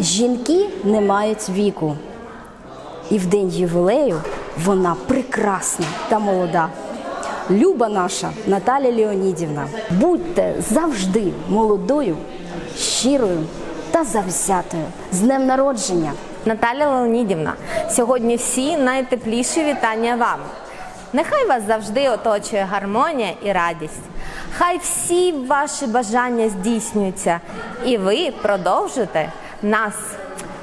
Жінки не мають віку. І в день ювілею вона прекрасна та молода. Люба наша Наталя Леонідівна, будьте завжди молодою, щирою та завзятою. З днем народження! Наталя Леонідівна, сьогодні всі найтепліші вітання вам. Нехай вас завжди оточує гармонія і радість. Хай всі ваші бажання здійснюються, і ви продовжите нас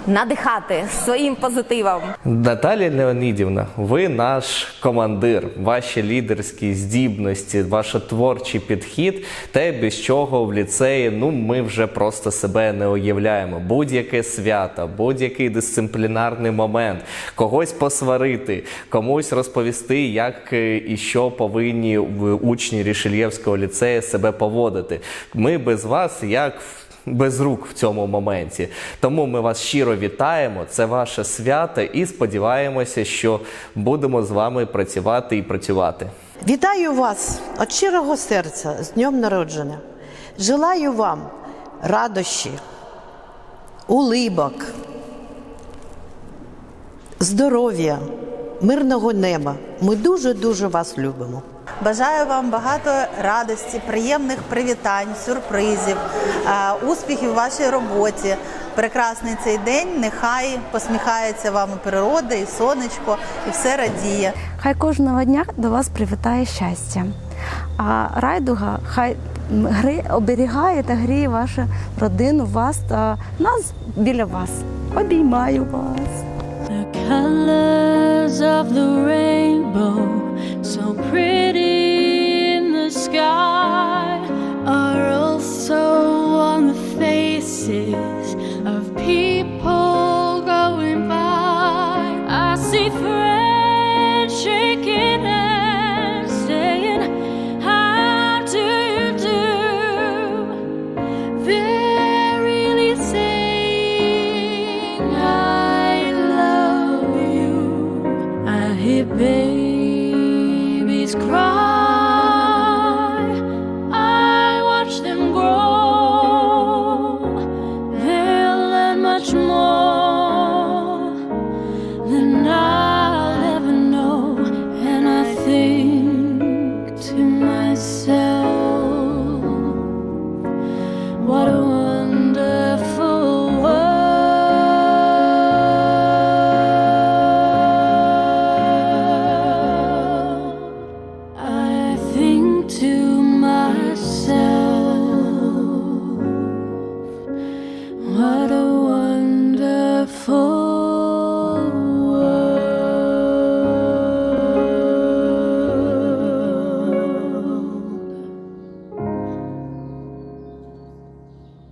надихати своїм позитивом. Наталія Леонідівна, ви наш командир, ваші лідерські здібності, ваш творчий підхід, те, без чого в ліцеї ну ми вже просто себе не уявляємо. Будь-яке свято, будь-який дисциплінарний момент, когось посварити, комусь розповісти, як е, і що повинні учні Рішельєвського ліцею себе поводити. Ми без вас як без рук в цьому моменті. Тому ми вас щиро вітаємо. Це ваше свято, і сподіваємося, що будемо з вами працювати і працювати. Вітаю вас від щирого серця з днем народження. Желаю вам радощі, улибок, здоров'я, мирного неба. Ми дуже-дуже вас любимо. Бажаю вам багато радості, приємних привітань, сюрпризів, е, успіхів у вашій роботі. Прекрасний цей день. Нехай посміхається вам і природа, і сонечко, і все радіє. Хай кожного дня до вас привітає щастя. А райдуга хай гри оберігає та гріє вашу родину, вас та нас біля вас. Обіймаю вас. The colors of the rainbow, so pretty see friends shaking hands, saying, How do you do? They're really saying, I love you. I hear babies cry. What a